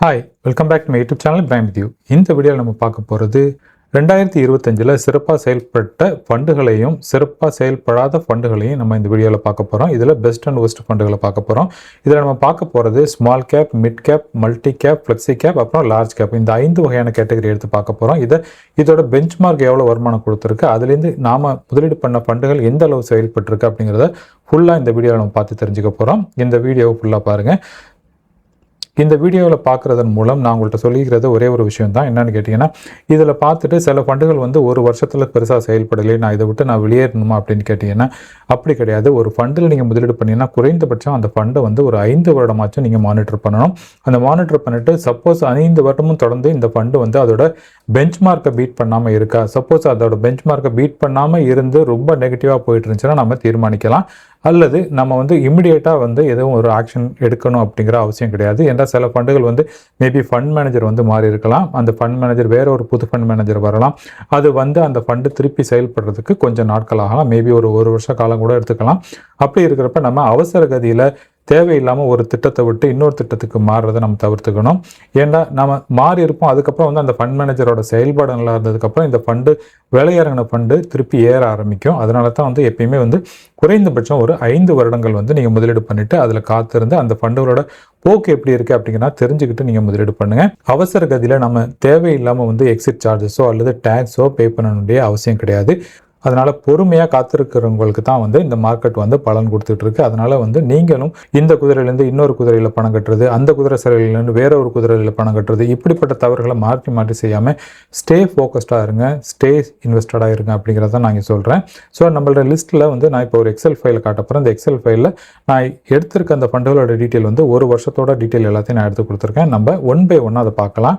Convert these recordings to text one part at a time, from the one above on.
Hi welcome back to my YouTube channel prime with you இந்த வீடியோவில் நம்ம பார்க்க போகிறது ரெண்டாயிரத்தி இருபத்தஞ்சில் சிறப்பாக செயல்பட்ட ஃபண்டுகளையும் சிறப்பாக செயல்படாத ஃபண்டுகளையும் நம்ம இந்த வீடியோவில் பார்க்க போகிறோம் இதில் பெஸ்ட் அண்ட் ஒஸ்ட் ஃபண்டுகளை பார்க்க போகிறோம் இதில் நம்ம பார்க்க போகிறது small cap mid cap multi cap flexi cap அப்புறம் லார்ஜ் கேப் இந்த ஐந்து வகையான கேட்டகரி எடுத்து பார்க்க போகிறோம் இதை இதோட பெஞ்ச் மார்க் எவ்வளோ வருமானம் கொடுத்துருக்கு அதுலேருந்து நாம் முதலீடு பண்ண ஃபண்டுகள் எந்த அளவு செயல்பட்டுருக்கு அப்படிங்கிறத ஃபுல்லாக இந்த வீடியோவில் நம்ம பார்த்து தெரிஞ்சுக்க போகிறோம் இந்த வீடியோவை ஃபுல்லாக பாருங்கள் இந்த வீடியோவில் பார்க்குறதன் மூலம் நான் உங்கள்கிட்ட சொல்லிக்கிறது ஒரே ஒரு விஷயம் தான் என்னன்னு கேட்டிங்கன்னா இதில் பார்த்துட்டு சில ஃபண்டுகள் வந்து ஒரு வருஷத்தில் பெருசாக செயல்படலை நான் இதை விட்டு நான் வெளியேறணுமா அப்படின்னு கேட்டிங்கன்னா அப்படி கிடையாது. ஒரு ஃபண்டில் நீங்கள் முதலீடு பண்ணீங்கன்னா குறைந்தபட்சம் அந்த ஃபண்டை வந்து ஒரு ஐந்து வருடமாச்சும் நீங்கள் மானிட்டர் பண்ணணும். அந்த மானிட்டர் பண்ணிட்டு சப்போஸ் ஐந்து வருடமும் தொடர்ந்து இந்த ஃபண்டு வந்து அதோட பெஞ்ச் மார்க்கை பீட் பண்ணாமல் இருக்கா? சப்போஸ் அதோட பெஞ்ச் மார்க்கை பீட் பண்ணாமல் இருந்து ரொம்ப நெகட்டிவாக போயிட்டு இருந்துச்சுன்னா நம்ம தீர்மானிக்கலாம். அல்லது நம்ம வந்து இமிடியேட்டாக வந்து எதுவும் ஒரு ஆக்ஷன் எடுக்கணும் அப்படிங்கிற அவசியம் கிடையாது. ஏன்னா சில ஃபண்டுகள் வந்து மேபி ஃபண்ட் மேனேஜர் வந்து மாறி இருக்கலாம். அந்த ஃபண்ட் மேனேஜர் வேற ஒரு புது ஃபண்ட் மேனேஜர் வரலாம். அது வந்து அந்த ஃபண்டு திருப்பி செயல்படுறதுக்கு கொஞ்சம் நாட்கள் ஆகலாம். மேபி ஒரு ஒரு வருஷ காலம் கூட எடுத்துக்கலாம். அப்படி இருக்கிறப்ப நம்ம அவசர கதியில் தேவையில்லாமல் ஒரு திட்டத்தை விட்டு இன்னொரு திட்டத்துக்கு மாறுறதை நம்ம தவிர்த்துக்கணும். ஏன்னா நம்ம மாறி இருப்போம் அதுக்கப்புறம் வந்து அந்த ஃபண்ட் மேனேஜரோட செயல்பாடு நல்லா இருந்ததுக்கப்புறம் இந்த ஃபண்டு விலையிறங்கின ஃபண்டு திருப்பி ஏற ஆரம்பிக்கும். அதனால தான் வந்து எப்பயுமே வந்து குறைந்தபட்சம் ஒரு ஐந்து வருடங்கள் வந்து நீங்கள் முதலீடு பண்ணிவிட்டு அதில் காத்திருந்து அந்த ஃபண்டுகளோட போக்கு எப்படி இருக்குது அப்படிங்கிறத தெரிஞ்சுக்கிட்டு நீங்கள் முதலீடு பண்ணுங்கள் அவசர கதியில் நம்ம தேவையில்லாமல் வந்து எக்ஸிட் சார்ஜஸோ அல்லது டேக்ஸோ பே பண்ண வேண்டிய அவசியம் கிடையாது. அதனால் பொறுமையாக காத்திருக்கிறவங்களுக்கு தான் வந்து இந்த மார்க்கெட் வந்து பலன் கொடுத்துட்ருக்கு. அதனால் வந்து நீங்களும் இந்த குதிரையிலேருந்து இன்னொரு குதிரையில் பணம் கட்டுறது அந்த குதிரை சிலையிலேருந்து வேற ஒரு குதிரையில் பணம் கட்டுறது இப்படிப்பட்ட தவறுகளை மாற்றி மாற்றி செய்யாமல் ஸ்டே ஃபோக்கஸ்டாக இருங்க ஸ்டே இன்வெஸ்டடாக இருங்க அப்படிங்கிறத நான் இங்கே சொல்கிறேன் ஸோ நம்மளோட லிஸ்ட்டில் வந்து நான் இப்போ ஒரு எக்ஸல் ஃபைல் காட்ட போகிறேன் இந்த எக்ஸல் ஃபைலில் நான் எடுத்திருக்க அந்த ஃபண்டுகளோட டீட்டெயில் வந்து ஒரு வருஷத்தோட டீட்டெயில் எல்லாத்தையும் நான் எடுத்து கொடுத்துருக்கேன். நம்ம ஒன் பை ஒன்னாக அதை பார்க்கலாம்.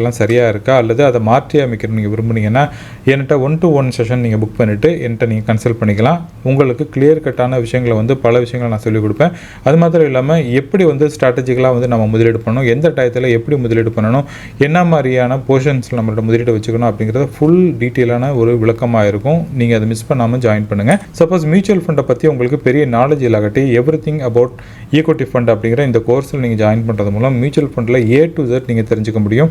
எல்லாம் சரியாக இருக்கா? அல்லது அதை மாற்றி அமைக்கணும் நீங்கள் விரும்புனீங்கன்னா என்கிட்ட ஒன் டு ஒன் செஷன் நீங்கள் புக் பண்ணிவிட்டு என்கிட்ட நீங்கள் கன்சல்ட் பண்ணிக்கலாம். உங்களுக்கு கிளியர் கட்டான விஷயங்களை வந்து பல விஷயங்களை நான் சொல்லிக் கொடுப்பேன். அது மாத்திரம் இல்லாமல் எப்படி வந்து ஸ்ட்ராட்டஜிக்கலாக வந்து நம்ம முதலீடு பண்ணணும்? எந்த டயத்தில் எப்படி முதலீடு பண்ணணும்? என்ன மாதிரியான போர்ஷன்ஸில் நம்மளோட முதலீடு வச்சுக்கணும்? அப்படிங்கிறத ஃபுல் டீட்டெயிலான ஒரு விளக்கமாக இருக்கும். நீங்கள் அதை மிஸ் பண்ணாமல் ஜாயின் பண்ணுங்கள் சப்போஸ் மியூச்சுவல் ஃபண்டை பற்றி உங்களுக்கு பெரிய நாலேஜ் இல்லாகட்டி everything about equity fund அப்படிங்கிற இந்த கோர்ஸில் நீங்கள் ஜாயின் பண்ணுறது மூலம் மியூச்சுவல் ஃபண்டில் ஏ டு ஜெட் நீங்கள் தெரிஞ்சுக்க முடியும்.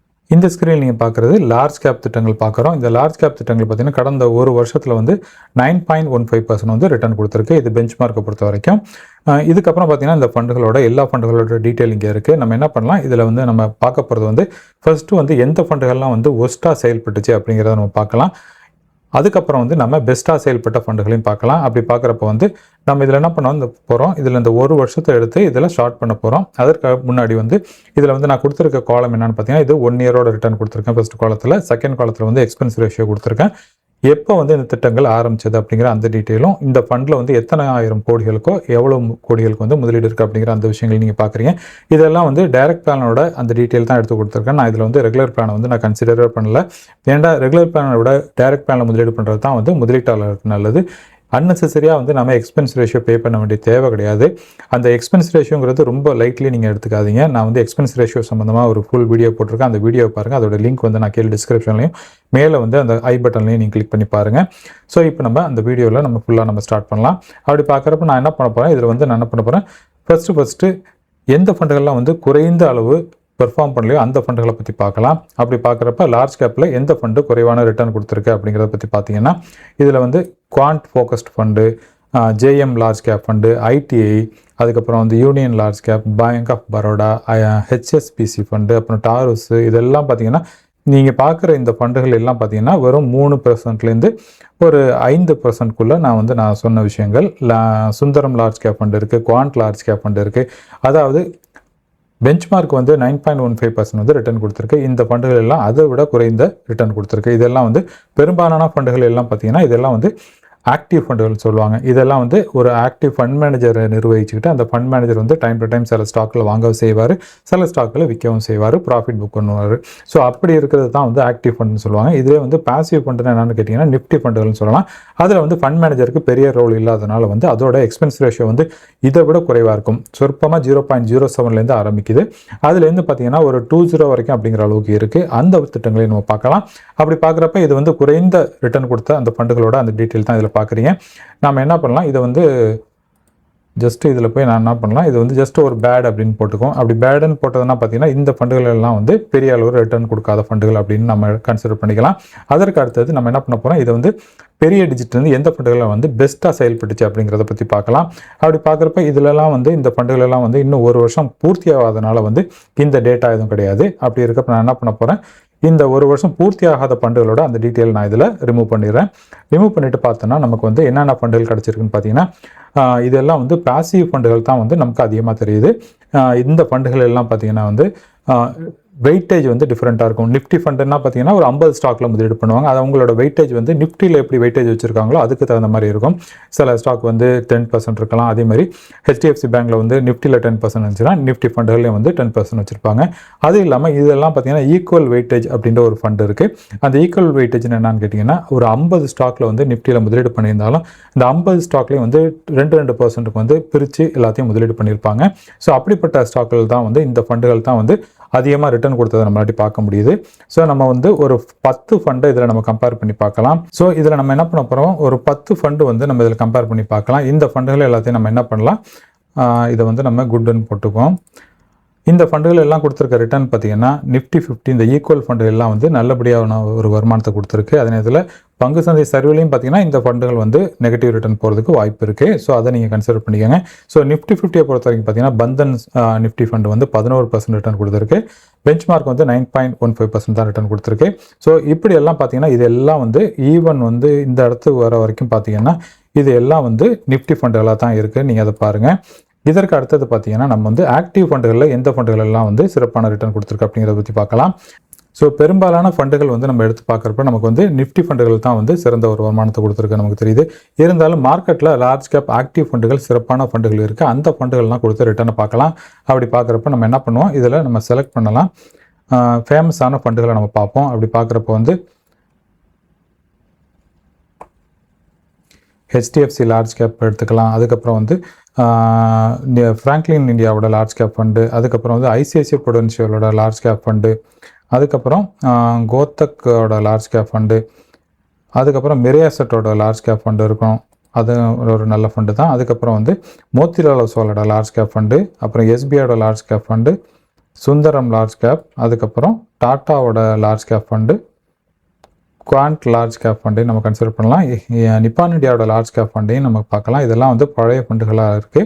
இந்த ஸ்க்ரீனில் நீங்கள் பார்க்குறது லார்ஜ் கேப் திட்டங்கள் பார்க்குறோம் இந்த லார்ஜ் கேப் திட்டங்கள் பார்த்தீங்கன்னா கடந்த ஒரு வருஷத்தில் வந்து nine point one five percent வந்து ரிட்டர்ன் கொடுத்துருக்கு. இது பெஞ்ச் மார்க்கை பொறுத்த வரைக்கும். இதுக்கப்புறம் பார்த்தீங்கன்னா இந்த ஃபண்டுகளோட எல்லா ஃபண்டுகளோட டீட்டெயில் இங்கே இருக்குது நம்ம என்ன பண்ணலாம்? இதில் வந்து நம்ம பார்க்க போகிறது வந்து ஃபர்ஸ்ட்டு வந்து எந்த ஃபண்டுகள்லாம் வந்து ஒஸ்ட்டாக செயல்பட்டுச்சு அப்படிங்கிறத நம்ம பார்க்கலாம். அதுக்கப்புறம் வந்து நம்ம பெஸ்ட்டாக செயல்பட்ட ஃபண்டுகளையும் பார்க்கலாம். அப்படி பார்க்குறப்ப வந்து நம்ம இதில் என்ன பண்ண வந்து போகிறோம் இதில் இந்த ஒரு வருஷத்தை எடுத்து இதில் ஸ்டார்ட் பண்ண போகிறோம் அதற்கு முன்னாடி வந்து இதில் வந்து நான் கொடுத்துருக்க காலம் என்னென்னு பார்த்தீங்கன்னா இது ஒன் இயரோட ரிட்டர்ன் கொடுத்துருக்கேன் ஃபர்ஸ்ட் காலத்தில் செகண்ட் காலத்தில் வந்து எக்ஸ்பென்ஸ் ரேஷியோ கொடுத்துருக்கேன். எப்போ வந்து இந்த திட்டங்கள் ஆரம்பிச்சது அப்படிங்கிற அந்த டீட்டெயிலும் இந்த ஃபண்டில் வந்து எத்தனை ஆயிரம் கோடிகளுக்கோ எவ்வளோ கோடிகளுக்கு வந்து முதலீடு இருக்குது அப்படிங்கிற அந்த விஷயங்கள் நீங்கள் பார்க்குறீங்க இதெல்லாம் வந்து டைரக்ட் பிளானோட அந்த டீட்டெயில் தான் எடுத்து கொடுத்துருக்கேன். நான் இதில் வந்து ரெகுலர் பிளானை வந்து நான் கன்சிடரே பண்ணல. ஏன்டா ரெகுலர் பிளானை விட டைரக்ட் பிளானில் முதலீடு பண்ணுறது தான் வந்து முதலீட்டாளருக்கு நல்லது. அன்னெசரியாக வந்து நம்ம எக்ஸ்பென்ஸ் ரேஷியோ பே பண்ண வேண்டிய தேவை கிடையாது. அந்த எக்ஸ்பென்ஸ் ரேஷியோங்கிறது ரொம்ப லைட்லி நீங்கள் எடுத்துக்காதீங்க. நான் வந்து எக்ஸ்பென்ஸ் ரேஷியோ சம்மந்தமாக ஒரு ஃபுல் வீடியோ போட்டிருக்கேன். அந்த வீடியோ பாருங்கள் அதோட லிங்க் வந்து நான் கீழே டிஸ்கிரிப்ஷன்லையும் மேலே வந்து அந்த ஐ பட்டன்லையும் நீங்கள் கிளிக் பண்ணி பாருங்கள் ஸோ இப்போ நம்ம அந்த வீடியோவில் நம்ம ஃபுல்லாக நம்ம ஸ்டார்ட் பண்ணலாம். அப்படி பார்க்குறப்ப நான் என்ன பண்ண போகிறேன் இதில் வந்து நான் என்ன பண்ண போகிறேன் ஃபஸ்ட்டு ஃபஸ்ட்டு எந்த ஃபண்டுகள்லாம் வந்து குறைந்த அளவு பெர்ஃபார்ம் பண்ணலையோ அந்த ஃபண்டுகளை பற்றி பார்க்கலாம். அப்படி பார்க்குறப்ப லார்ஜ் கேப்பில் எந்த ஃபண்டு குறைவான ரிட்டர்ன் கொடுத்துருக்கு அப்படிங்கிறத பற்றி பார்த்தீங்கன்னா இதில் வந்து Quant focused fund JM large cap fund ITI அதுக்கப்புறம் வந்து Union large cap Bank of Baroda HSBC fund அப்புறம் டாரஸ் இதெல்லாம் பார்த்தீங்கன்னா நீங்கள் பார்க்குற இந்த ஃபண்டுகள் எல்லாம் பார்த்தீங்கன்னா வெறும் மூணு பர்சன்ட்லேருந்து ஒரு ஐந்து பர்சன்ட்குள்ளே நான் வந்து நான் சொன்ன விஷயங்கள். லா- சுந்தரம் லார்ஜ் கேப் ஃபண்ட் இருக்குது குவாண்ட் லார்ஜ் கேப் ஃபண்ட் இருக்குது அதாவது பெஞ்ச்மார்க் வந்து nine point one five percent வந்து ரிட்டர்ன் கொடுத்துருக்கு. இந்த ஃபண்டுகள் எல்லாம் அதை விட குறைந்த ரிட்டர்ன் கொடுத்துருக்கு. இதெல்லாம் வந்து பெரும்பாலான ஃபண்டுகள் எல்லாம் பார்த்தீங்கன்னா இதெல்லாம் வந்து ஆக்டிவ் ஃபண்டுகள் சொல்லுவாங்க. இதெல்லாம் வந்து ஒரு ஆக்டிவ் ஃபண்ட் மேனேஜரை நிர்வகிச்சுக்கிட்டு அந்த ஃபண்ட் மேனேஜர் வந்து டைம் டு டைம் சில ஸ்டாக்கில் வாங்கவும் செய்வார். சில ஸ்டாக்கில் விற்கவும் செய்வார். ப்ராஃபிட் புக் பண்ணுவார். ஸோ அப்படி இருக்கிறது தான் வந்து ஆக்டிவ் ஃபண்டுன்னு சொல்லுவாங்க. இதே வந்து பாசிவ் ஃபண்டுன்னு என்னென்னு கேட்டிங்கன்னா நிஃப்டி ஃபண்டுகள்னு சொல்லலாம். அதில் வந்து ஃபண்ட் மேனேஜருக்கு பெரிய ரோல் இல்லாதனால வந்து அதோட எக்ஸ்பென்ஸ் ரேஷியோ வந்து இதை விட குறைவாக இருக்கும். சொற்பமாக ஜீரோ பாயிண்ட் ஜீரோ செவன்லேருந்து ஆரம்பிக்குது. அதுலேருந்து பார்த்தீங்கன்னா ஒரு டூ ஜீரோ வரைக்கும் அப்படிங்கிற அளவுக்கு இருக்குது அந்த திட்டங்களை நம்ம பார்க்கலாம். அப்படி பார்க்குறப்ப இது வந்து குறைந்த ரிட்டர்ன் கொடுத்த அந்த ஃபண்டுகளோட அந்த டீட்டெயில் தான் இதில் பார்க்குறீங்க. நாம் என்ன பண்ணலாம்? இதை வந்து ஜஸ்ட் இதில் போய் நான் என்ன பண்ணலாம்? இது வந்து ஜஸ்ட் ஒரு பேட் அப்படின்னு போட்டுக்கோம் அப்படி பேடுன்னு போட்டதுன்னா பார்த்தீங்கன்னா இந்த ஃபண்டுகள் எல்லாம் வந்து பெரிய அளவு ரிட்டர்ன் கொடுக்காத ஃபண்டுகள் அப்படின்னு நம்ம கன்சிடர் பண்ணிக்கலாம். அதற்கு அடுத்தது நம்ம என்ன பண்ண போகிறோம் இதை வந்து பெரிய டிஜிட் வந்து எந்த ஃபண்டுகளை வந்து பெஸ்ட்டாக செயல்பட்டுச்சு அப்படிங்கிறத பற்றி பார்க்கலாம். அப்படி பார்க்குறப்ப இதிலலாம் வந்து இந்த ஃபண்டுகளெல்லாம் வந்து இன்னும் ஒரு வருஷம் பூர்த்தி ஆகாதனால வந்து இந்த டேட்டா எதுவும் கிடையாது. அப்படி இருக்கப்ப நான் என்ன பண்ண போகிறேன் இந்த ஒரு வருஷம் பூர்த்தி ஆகாத ஃபண்டுகளோட அந்த டீட்டெயில் நான் இதில் ரிமூவ் பண்ணிடுறேன். ரிமூவ் பண்ணிட்டு பார்த்தோன்னா நமக்கு வந்து என்னென்ன ஃபண்டுகள் கிடச்சிருக்குன்னு பார்த்தீங்கன்னா இதெல்லாம் வந்து பாசிவ் ஃபண்டுகள் தான் வந்து நமக்கு அதிகமாக தெரியுது. இந்த ஃபண்டுகள் எல்லாம் பார்த்தீங்கன்னா வந்து வெயிட்டேஜ் வந்து டிஃப்ரெண்ட்டாக இருக்கும். நிஃப்டி ஃபண்டுன்னா பார்த்தீங்கன்னா ஒரு ஐம்பது ஸ்டாக்ல முதலீடு பண்ணுவாங்க. அது அவங்களோட வெயிட்டேஜ் வந்து நிஃப்டியில் எப்படி வெயிட்டேஜ் வச்சிருக்காங்களோ அதுக்கு தகுந்த மாதிரி இருக்கும். சில ஸ்டாக் வந்து டென் பர்சன்ட் இருக்கலாம். அதே மாதிரி ஹெச்டிஎஃப்சி பேங்க்ல வந்து நிஃப்டியில் டென் பர்சன்ட் இருந்துச்சுன்னா நிஃப்டி ஃபண்டுகள்லையும் வந்து டென் பர்சன்ட் வச்சிருப்பாங்க. அது இல்லாமல் இதெல்லாம் பார்த்தீங்கன்னா ஈக்குவல் வெயிட்டேஜ் அப்படின்ற ஒரு ஃபண்ட் இருக்குது அந்த ஈக்குவல் வெயிட்டேஜ் என்னன்னு கேட்டிங்கன்னா ஒரு ஐம்பது ஸ்டாக்ல வந்து நிஃப்டியில் முதலீடு பண்ணியிருந்தாலும் இந்த ஐம்பது ஸ்டாக்லேயும் வந்து ரெண்டு ரெண்டு பர்சன்ட்டுக்கு வந்து பிரித்து எல்லாத்தையும் முதலீடு பண்ணியிருப்பாங்க. ஸோ அப்படிப்பட்ட ஸ்டாக்கில் தான் வந்து இந்த ஃபண்டுகள் தான் வந்து அதிகமாக ரிட்டர்ன் கொடுத்ததை நம்மளாட்டி பார்க்க முடியுது. ஸோ நம்ம வந்து ஒரு பத்து ஃபண்டை இதில் நம்ம கம்பேர் பண்ணி பார்க்கலாம். ஸோ இதில் நம்ம என்ன பண்ண போகிறோம் ஒரு பத்து ஃபண்டு வந்து நம்ம இதில் கம்பேர் பண்ணி பார்க்கலாம். இந்த ஃபண்டுகள் எல்லாத்தையும் நம்ம என்ன பண்ணலாம்? இதை வந்து நம்ம குட்னு போட்டுக்குவோம். இந்த ஃபண்டுகள் எல்லாம் கொடுத்துருக்க ரிட்டர்ன் பார்த்தீங்கன்னா நிஃப்டி ஃபிஃப்டி இந்த ஈக்குவல் ஃபண்டு எல்லாம் வந்து நல்லபடியான ஒரு வருமானத்தை கொடுத்துருக்கு. அதே நேரத்தில் பங்கு சந்தை சர்வேலையும் பார்த்தீங்கன்னா இந்த ஃபண்டுகள் வந்து நெகட்டிவ் ரிட்டர்ன் போகிறதுக்கு வாய்ப்பு இருக்குது ஸோ அதை நீங்கள் கன்சிடர் பண்ணிக்கோங்க. ஸோ நிஃப்டி ஃபிஃப்டியை பொறுத்த வரைக்கும் பார்த்தீங்கன்னா பந்தன் நிஃப்டி ஃபண்டு வந்து பதினோரு பர்சன்ட் ரிட்டர்ன் கொடுத்துருக்கு. பெஞ்ச் மார்க் வந்து nine point one five percent தான் ரிட்டர்ன் கொடுத்துருக்கு. ஸோ இப்படி எல்லாம் பார்த்தீங்கன்னா இது எல்லாம் வந்து ஈவன் வந்து இந்த இடத்துக்கு வர வரைக்கும் பார்த்தீங்கன்னா இது எல்லாம் வந்து நிஃப்டி ஃபண்டுகளாக தான் இருக்குது நீங்கள் அதை பாருங்கள் இதற்கு அடுத்தது பார்த்தீங்கன்னா நம்ம வந்து ஆக்டிவ் ஃபண்டுகளில் எந்த ஃபண்டுகள் எல்லாம் வந்து சிறப்பான ரிட்டர்ன் கொடுத்துருக்கு அப்படிங்கிறத பற்றி பார்க்கலாம். ஸோ பெரும்பாலான ஃபண்டுகள் வந்து நம்ம எடுத்து பார்க்குறப்ப நமக்கு வந்து நிஃப்டி ஃபண்டுகள் தான் வந்து சிறந்த ஒரு வருமானத்தை கொடுத்துருக்கு நமக்கு தெரியுது. இருந்தாலும் மார்க்கெட்டில் லார்ஜ் கேப் ஆக்டிவ் ஃபண்டுகள் சிறப்பான ஃபண்டுகள் இருக்குது அந்த ஃபண்டுகள்லாம் கொடுத்து ரிட்டர்னை பார்க்கலாம். அப்படி பார்க்குறப்ப நம்ம என்ன பண்ணுவோம்? இதில் நம்ம செலக்ட் பண்ணலாம். ஃபேமஸான ஃபண்டுகளை நம்ம பார்ப்போம். அப்படி பார்க்குறப்ப வந்து ஹெச்டிஎஃப்சி லார்ஜ் கேப் எடுத்துக்கலாம். அதுக்கப்புறம் வந்து ஃப்ராங்க்லின் இந்தியாவோட லார்ஜ் கேப் ஃபண்டு அதுக்கப்புறம் வந்து ஐசிஐசிஐ ப்ரொடென்ஷியலோட லார்ஜ் கேப் ஃபண்டு அதுக்கப்புறம் கோத்தக்கோட லார்ஜ் கேப் ஃபண்டு அதுக்கப்புறம் மிரியாசட்டோட லார்ஜ் கேப் ஃபண்டு இருக்கும். அது ஒரு நல்ல ஃபண்டு தான். அதுக்கப்புறம் வந்து மோத்திலால் ஒசோலோட லார்ஜ் கேப் ஃபண்டு அப்புறம் எஸ்பிஐயோட large cap fund Sundaram large cap அதுக்கப்புறம் டாட்டாவோட large cap fund Quant large cap ஃபண்டையும் நம்ம கன்சிடர் பண்ணலாம். நிப்பான் இந்தியாவோட லார்ஜ் கேப் ஃபண்டையும் நம்ம பார்க்கலாம். இதெல்லாம் வந்து பழைய ஃபண்டுகளாக இருக்குது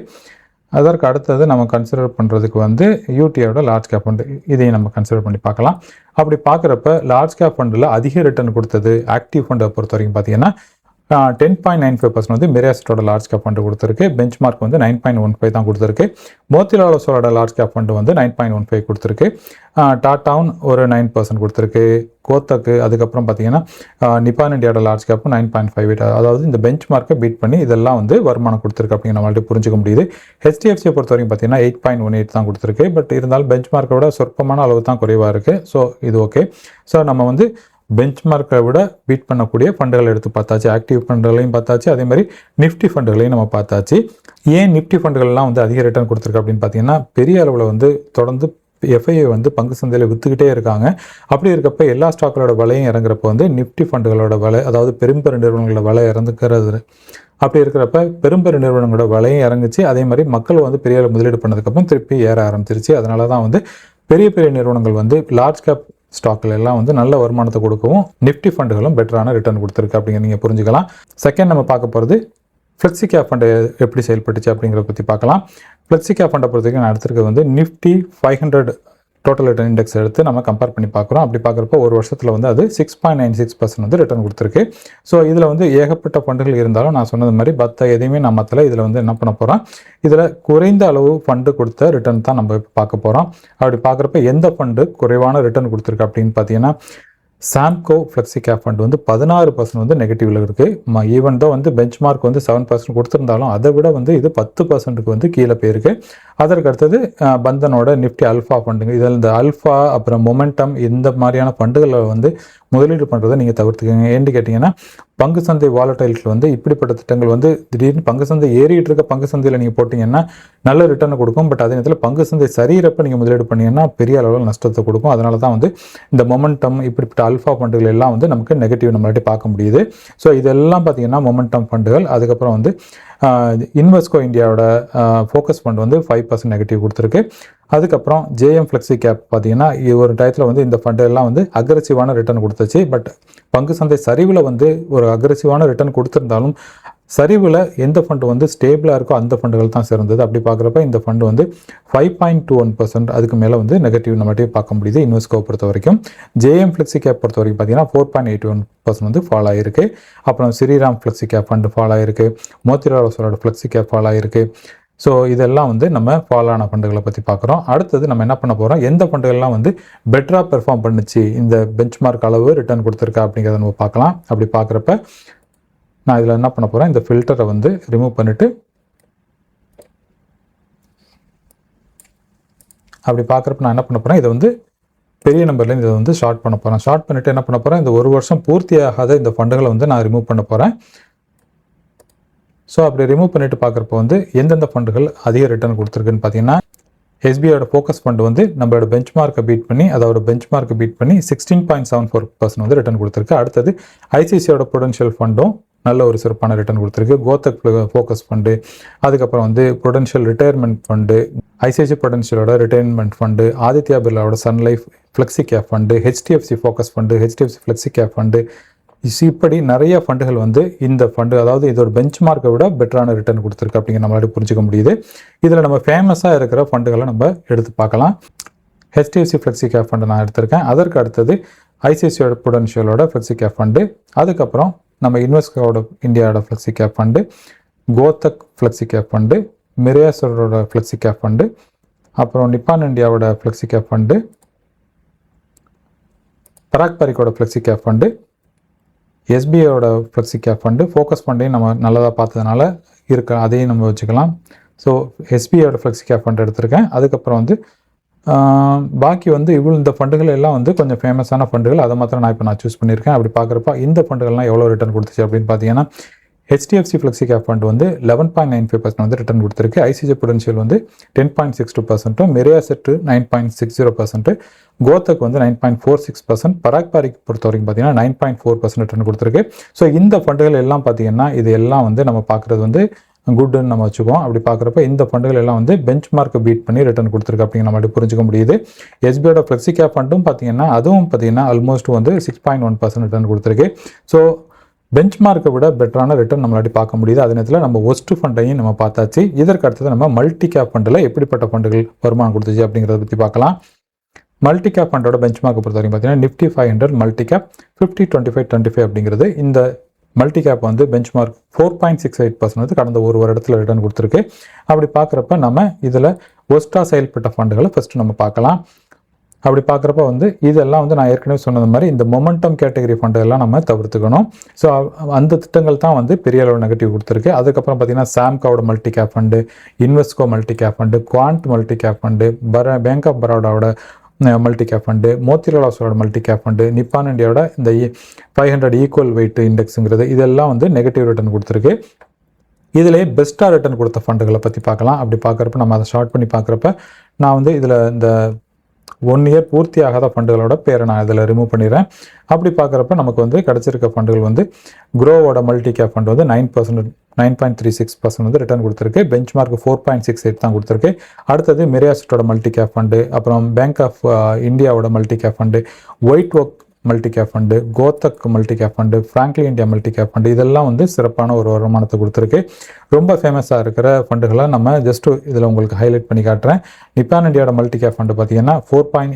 அதற்கு அடுத்தது நம்ம கன்சிடர் பண்ணுறதுக்கு வந்து யூடியோட லார்ஜ் கேப் ஃபண்டு இதையும் நம்ம கன்சிடர் பண்ணி பார்க்கலாம். அப்படி பார்க்குறப்ப லார்ஜ் கேப் ஃபண்டில் அதிக ரிட்டர்ன் கொடுத்தது ஆக்டிவ் ஃபண்டை பொறுத்த வரைக்கும் பார்த்தீங்கன்னா ten point nine five percent வந்து மிராஸ்டோட லார்ஜ் கேப் ஃபண்டு கொடுத்துருக்கு. பெஞ்ச் மார்க் வந்து நைன் பாயிண்ட் ஒன் ஃபைவ் தான் கொடுத்துருக்கு. மோத்திலால் ஒசோலோட லார்ஜ் கேப் ஃபண்டு வந்து நைன் பாயிண்ட் ஒன் ஃபைவ் கொடுத்துருக்கு. டாட்டாவும் ஒரு நைன் பர்சன்ட் கொடுத்துருக்கு. கோத்தக்கு அதுக்கப்புறம் பார்த்தீங்கன்னா நிப்பான் இண்டியாவோட லார்ஜ் கேப்பும் நைன் பாயிண்ட் ஃபைவ் எயிட் அதாவது இந்த பெஞ்ச் மார்க்கை பீட் பண்ணி இதெல்லாம் வந்து வருமானம் கொடுத்துருக்கு அப்படிங்கிற நம்மள்ட்ட புரிஞ்சுக்க முடியுது. ஹெச்டிஎஃப்சியை பொறுத்த வரைக்கும் பார்த்தீங்கன்னா எயிட் பாயிண்ட் ஒன் எயிட் தான் கொடுத்துருக்கு. பட் இருந்தாலும் பெஞ்ச் மார்க்கோட சொற்பமான அளவு தான் குறைவாக இருக்குது ஸோ இது ஓகே ஸோ நம்ம வந்து பெஞ்ச் மார்க்கை விட பீட் பண்ணக்கூடிய ஃபண்டுகளை எடுத்து பார்த்தாச்சு. ஆக்டிவ் ஃபண்டுகளையும் பார்த்தாச்சு. அதே மாதிரி நிஃப்டி ஃபண்டுகளையும் நம்ம பார்த்தாச்சு. ஏன் நிஃப்டி ஃபண்டுகள்லாம் வந்து அதிக ரிட்டர்ன் கொடுத்துருக்கு அப்படின்னு பார்த்தீங்கன்னா பெரிய அளவில் வந்து தொடர்ந்து எஃப்ஐஏ வந்து பங்கு சந்தையில் விற்றுக்கிட்டே இருக்காங்க. அப்படி இருக்கப்ப எல்லா ஸ்டாக்களோட விலையும் இறங்குறப்ப வந்து நிஃப்டி ஃபண்டுகளோட விலை அதாவது பெரும்பெரு நிறுவனங்களோட விலை இறந்துக்கிறது. அப்படி இருக்கிறப்ப பெரும்பெரு நிறுவனங்களோட விலையும் இறங்குச்சு. அதே மாதிரி மக்கள் வந்து பெரிய அளவு முதலீடு பண்ணதுக்கப்புறம் திருப்பி ஏற ஆரம்பிச்சிருச்சு. அதனால தான் வந்து பெரிய பெரிய நிறுவனங்கள் வந்து லார்ஜ் கேப் ஸ்டாக்கில் எல்லாம் வந்து நல்ல வருமானத்தை கொடுக்கவும் நிஃப்டி ஃபண்டுகளும் பெட்டரான ரிட்டர்ன் கொடுத்துருக்கு அப்படிங்கிற நீங்கள் புரிஞ்சுக்கலாம். செகண்ட் நம்ம பார்க்க போகிறது ஃப்ளெக்ஸி கேப் ஃபண்டு எப்படி செயல்பட்டுச்சு அப்படிங்கிறத பற்றி பார்க்கலாம். ஃப்ளெக்ஸி கேப் ஃபண்டை பொறுத்த வரைக்கும் நான் எடுத்துருக்கிறது வந்து Nifty five hundred total return index எடுத்து நம்ம கம்பேர் பண்ணி பார்க்குறோம். அப்படி பார்க்குறப்போ ஒரு வருஷத்தில் வந்து அது six point nine six percent வந்து ரிட்டர்ன் கொடுத்துருக்கு. ஸோ இதில் வந்து ஏகப்பட்ட ஃபண்டுகள் இருந்தாலும் நான் சொன்னது மாதிரி மற்ற எதையுமே நம்ம மத்தில். இதில் வந்து என்ன பண்ண போகிறோம் இதில் குறைந்த அளவு ஃபண்டு கொடுத்த ரிட்டர்ன் தான் நம்ம இப்போ பார்க்க போகிறோம் அப்படி பார்க்குறப்ப எந்த ஃபண்டு குறைவான ரிட்டர்ன் கொடுத்துருக்கு அப்படின்னு பார்த்தீங்கன்னா சாம்கோ ஃப்ளெக்ஸி கேப் ஃபண்ட் வந்து பதினாறு பர்சன்ட் வந்து நெகட்டிவ்ல இருக்குது ஈவன் தான் வந்து பெஞ்ச் மார்க் வந்து செவன் பர்சன்ட் கொடுத்துருந்தாலும் அதை விட வந்து இது பத்து பர்சன்ட்டுக்கு வந்து கீழே போயிருக்கு. அதற்கு அடுத்தது பந்தனோட நிஃப்டி அல்ஃபா ஃபண்டுங்க இதில் இந்த அல்ஃபா அப்புறம் மொமெண்டம் இந்த மாதிரியான ஃபண்டுகளை வந்து முதலீடு பண்ணுறதை நீங்கள் தவிர்த்துக்கோங்க. ஏன்னு கேட்டிங்கன்னா பங்கு சந்தை வாலட்டைல்கள் வந்து இப்படிப்பட்ட திட்டங்கள் வந்து திடீர்னு பங்கு சந்தை ஏறிட்டு இருக்க பங்கு சந்தையில் நீங்கள் போட்டிங்கன்னா நல்ல ரிட்டர்னை கொடுக்கும். பட் அதே நேரத்தில் பங்கு சந்தை சரியிறப்ப நீங்கள் முதலீடு பண்ணீங்கன்னா பெரிய அளவில் நஷ்டத்தை கொடுக்கும். அதனால தான் வந்து இந்த மொமெண்டம் இப்படிப்பட்ட அல்ஃபா ஃபண்டுகள் எல்லாம் வந்து நமக்கு நெகட்டிவ் நம்மளாட்டி பார்க்க முடியுது. ஸோ இதெல்லாம் பார்த்தீங்கன்னா மொமெண்டம் ஃபண்டுகள் அதுக்கப்புறம் வந்து இன்வெஸ்கோ இந்தியாவோட ஃபோக்கஸ் ஃபண்ட் வந்து ஃபைவ் பர்சன்ட் நெகட்டிவ் கொடுத்துருக்கு. அதுக்கப்புறம் ஜேஎம் ஃப்ளெக்ஸி கேப் பார்த்தீங்கன்னா ஒரு டயத்தில் வந்து இந்த ஃபண்டெல்லாம் வந்து அக்ரெசிவான ரிட்டர்ன் கொடுத்துச்சு. பட் பங்கு சந்தை சரிவில் வந்து ஒரு அக்ரெசிவான ரிட்டர்ன் கொடுத்துருந்தாலும் சரிவில் எந்த ஃபண்டு வந்து ஸ்டேபிளாக இருக்கோ அந்த ஃபண்டுகள் தான் சிறந்தது. அப்படி பார்க்குறப்ப இந்த ஃபண்டு வந்து five point two one percent அதுக்கு மேலே வந்து நெகட்டிவ் நம்மகிட்டே பார்க்க முடியுது இன்வெஸ்கோ பொறுத்த வரைக்கும் ஜேஎம் ஃப்ளெக்ஸி கேப் பொறுத்த வரைக்கும் பார்த்தீங்கன்னா four point eight one percent வந்து ஃபால் ஆகிருக்கு அப்புறம் Shriram flexi cap fund fall ஆகிருக்கு மோத்திலால் சோலோட ஃப்ளெக்ஸி கேப் ஃபால் ஆகிருக்கு ஸோ இதெல்லாம் வந்து நம்ம ஃபாலான ஃபண்டுகளை பற்றி பார்க்குறோம். அடுத்தது நம்ம என்ன பண்ண போகிறோம் எந்த ஃபண்டுகள்லாம் வந்து பெட்டராக பெர்ஃபார்ம் பண்ணுச்சு? இந்த பெஞ்ச்மார்க் அளவு ரிட்டர்ன் கொடுத்துருக்கா அப்படிங்கிறத நம்ம பார்க்கலாம். அப்படி பார்க்குறப்ப நான் இதில் என்ன பண்ண போகிறேன் இந்த ஃபில்டரை வந்து ரிமூவ் பண்ணிவிட்டு அப்படி பார்க்குறப்ப நான் என்ன பண்ண போகிறேன் இதை வந்து பெரிய நம்பர்லேருந்து இதை வந்து ஷார்ட் பண்ண போகிறேன் ஷார்ட் பண்ணிவிட்டு என்ன பண்ண போகிறேன் இந்த ஒரு வருஷம் பூர்த்தியாகாத இந்த ஃபண்டுகளை வந்து நான் ரிமூவ் பண்ண போகிறேன் ஸோ அப்படி ரிமூவ் பண்ணிட்டு பார்க்குறப்ப வந்து எந்தெந்த ஃபண்டுகள் அதிக ரிட்டர்ன் கொடுத்துருக்குன்னு பார்த்தீங்கன்னா எஸ்பிஐயோட ஃபோக்கஸ் ஃபண்ட் வந்து நம்மளோட பெஞ்ச் மார்க்கை பீட் பண்ணி அதோட பெஞ்ச் மார்க்கை பீட் பண்ணி sixteen point seven four percent வந்து ரிட்டர்ன் கொடுத்துருக்கு. அடுத்தது ஐசிசியோட பொடென்ஷியல் ஃபண்டும் நல்ல ஒரு சிறப்பான ரிட்டர்ன் கொடுத்துருக்கு. கோத்தக் ஃபோக்கஸ் ஃபண்டு அதுக்கப்புறம் வந்து பொடென்ஷியல் ரிட்டையர்மெண்ட் ஃபண்டு ஐசிஐசி பொடென்ஷியலோட retirement fund Aditya பிர்லாவோட Sun Life flexi cap fund HDFC focus fund HDFC flexi cap fund இப்படி நிறைய ஃபண்டுகள் வந்து இந்த ஃபண்டு அதாவது இதோட பெஞ்ச் மார்க்கை விட பெட்டரான ரிட்டர்ன் கொடுத்துருக்கு அப்படிங்கிற நம்மளால புரிஞ்சுக்க முடியுது. இதில் நம்ம ஃபேமஸாக இருக்கிற ஃபண்டுகளை நம்ம எடுத்து பார்க்கலாம். ஹெச்டிஎஃப்சி ஃப்ளெக்ஸி கேப் ஃபண்டு நான் எடுத்திருக்கேன். அதற்கு அடுத்தது ஐசிஐசியோட புடன்ஷியலோட ஃப்ளெக்ஸி கேப் ஃபண்டு அதுக்கப்புறம் நம்ம இன்வெஸ்டோட இந்தியாவோட flexi cap fund Kotak flexi cap fund மிரேசரோட flexi cap fund அப்புறம் நிப்பான் இந்தியாவோட ஃப்ளெக்ஸி கேப் ஃபண்டு பராக் பரிக்கோட ஃப்ளெக்ஸி கேப் ஃபண்டு எஸ்பிஐயோட ஃப்ளெக்ஸி கேப் ஃபண்டு ஃபோக்கஸ் ஃபண்டையும் நம்ம நல்லதாக பார்த்ததுனால இருக்க அதையும் நம்ம வச்சுக்கலாம். ஸோ எஸ்பிஐயோட ஃப்ளெக்ஸி கேப் ஃபண்ட் எடுத்திருக்கேன். அதுக்கப்புறம் வந்து பாக்கி வந்து இவ்வளோ இந்த ஃபண்டுகள் எல்லாம் வந்து கொஞ்சம் ஃபேமஸான ஃபண்டுகள். அதை மாத்திரம் நான் இப்போ நான் சூஸ் பண்ணியிருக்கேன். அப்படி பார்க்குறப்ப இந்த ஃபண்டுகள்லாம் எவ்வளோ ரிட்டர்ன் கொடுத்துச்சு அப்படின்னு பார்த்தீங்கன்னா ஹெச்டிஎஃப்சி ஃப்ளெக்ஸி கேப் ஃபண்ட் வந்து eleven point nine five percent வந்து ரிட்டர்ன் கொடுத்துருக்கு. ஐசிசி பொடென்ஷியல் வந்து டென் பாயிண்ட் சிக்ஸ் டூ பர்சன்ட்டும் மிரியாசெட்டு nine point six zero percent Kotak வந்து nine point four six percent Parag பாரிக்கு பொறுத்த வரைக்கும் பார்த்தீங்கன்னா nine point four percent return கொடுத்துருக்கு. ஸோ இந்த ஃபண்டுகள் எல்லாம் பார்த்தீங்கன்னா இது எல்லாம் வந்து நம்ம பார்க்குறது வந்து குட்னு நம்ம வச்சுக்குவோம். அப்படி பார்க்குறப்ப இந்த ஃபண்டுகள் எல்லாம் வந்து பெஞ்ச் மார்க்கை பீட் பண்ணி ரிட்டர்ன் கொடுத்துருக்கு அப்படிங்கிற மாதிரி புரிஞ்சுக்க முடியுது. எஸ்பியோட ஃப்ளெக்ஸி கேப் ஃபண்டும் பார்த்தீங்கன்னா அதுவும் பார்த்தீங்கன்னா ஆல்மோஸ்ட் வந்து six point one percent return கொடுத்துருக்கு. ஸோ பெஞ்ச் மார்க்கை விட பெட்டரான ரிட்டர்ன் நம்மளாடி பார்க்க முடியுது. அதே நேரத்தில் நம்ம ஒஸ்ட் ஃபண்டையும் நம்ம பார்த்தாச்சு. இதற்கு அடுத்தது நம்ம மல்டி கேப் ஃபண்டில் எப்படிப்பட்ட ஃபண்டுகள் வருமானம் கொடுத்துச்சு அப்படிங்கிறத பற்றி பார்க்கலாம். மல்டி கேப் ஃபண்டோட பெஞ்ச் மார்க்கை பொறுத்த வரைக்கும் பார்த்தீங்கன்னா Nifty five hundred multi cap fifty twenty five twenty five அப்படிங்கிறது இந்த மல்டி கேப் வந்து benchmark four point six eight percent வந்து கடந்த ஒரு வருடத்தில் ரிட்டர்ன் கொடுத்துருக்கு. அப்படி பார்க்குறப்ப நம்ம இதில் ஒஸ்ட்டாக செயல்பட்ட ஃபண்டுகளை ஃபஸ்ட்டு நம்ம பார்க்கலாம். அப்படி பார்க்குறப்ப வந்து இதெல்லாம் வந்து நான் ஏற்கனவே சொன்னது மாதிரி இந்த மொமெண்டம் கேட்டகரி ஃபண்டுகள்லாம் நம்ம தவிர்த்துக்கணும். ஸோ அந்த திட்டங்கள் தான் வந்து பெரிய அளவு நெகட்டிவ் கொடுத்துருக்கு. அதுக்கப்புறம் பார்த்தீங்கன்னா சாம்காவோட multi cap fund Invesco multi cap fund Quant multi cap fund பர பேங்க் ஆஃப் பரோடாவோட மல்டி கேப் ஃபண்டு மோத்திலால் ஹவுஸோட மல்டி கேப் ஃபண்டு நிப்பான் இந்தியாவோட இந்த ஃபைவ் ஹண்ட்ரட் ஈக்குவல் வெயிட் இண்டெக்ஸுங்கிறது இதெல்லாம் வந்து நெகட்டிவ் ரிட்டர்ன் கொடுத்துருக்கு. இதிலே பெஸ்ட்டாக ரிட்டர்ன் கொடுத்த ஃபண்டுகளை பற்றி பார்க்கலாம். அப்படி பார்க்குறப்ப நம்ம அதை ஷார்ட் பண்ணி பார்க்குறப்ப நான் வந்து இதில் இந்த ஒன் இயர் பூர்த்தி ஆகாத ஃபண்டுகளோட பேரை நான் இதில் ரிமூவ் பண்ணிடுறேன். அப்படி பார்க்குறப்ப நமக்கு வந்து கிடச்சிருக்க ஃபண்டுகள் வந்து குரோவோட மல்டி கேப் ஃபண்ட் வந்து nine percent nine point three six percent வந்து ரிட்டர்ன் கொடுத்துருக்கு. Benchmark four point six eight தான் கொடுத்துருக்கு. அடுத்தது மிரியாசிட்டோட மல்டி கேப் ஃபண்டு அப்புறம் பேங்க் ஆஃப் இந்தியாவோட multi cap fund White Oak multi cap fund Kotak multi cap fund Franklin India multi cap fund இதெல்லாம் வந்து சிறப்பான ஒரு வருமானத்தை கொடுத்துருக்கு. ரொம்ப ஃபேமஸாக இருக்கிற ஃபண்டுகளை நம்ம ஜஸ்ட் இதில் உங்களுக்கு ஹைலைட் பண்ணி காட்டுறேன். நிப்பான் இந்தியாவோட மல்டி கேப் ஃபண்டு பார்த்தீங்கன்னா four point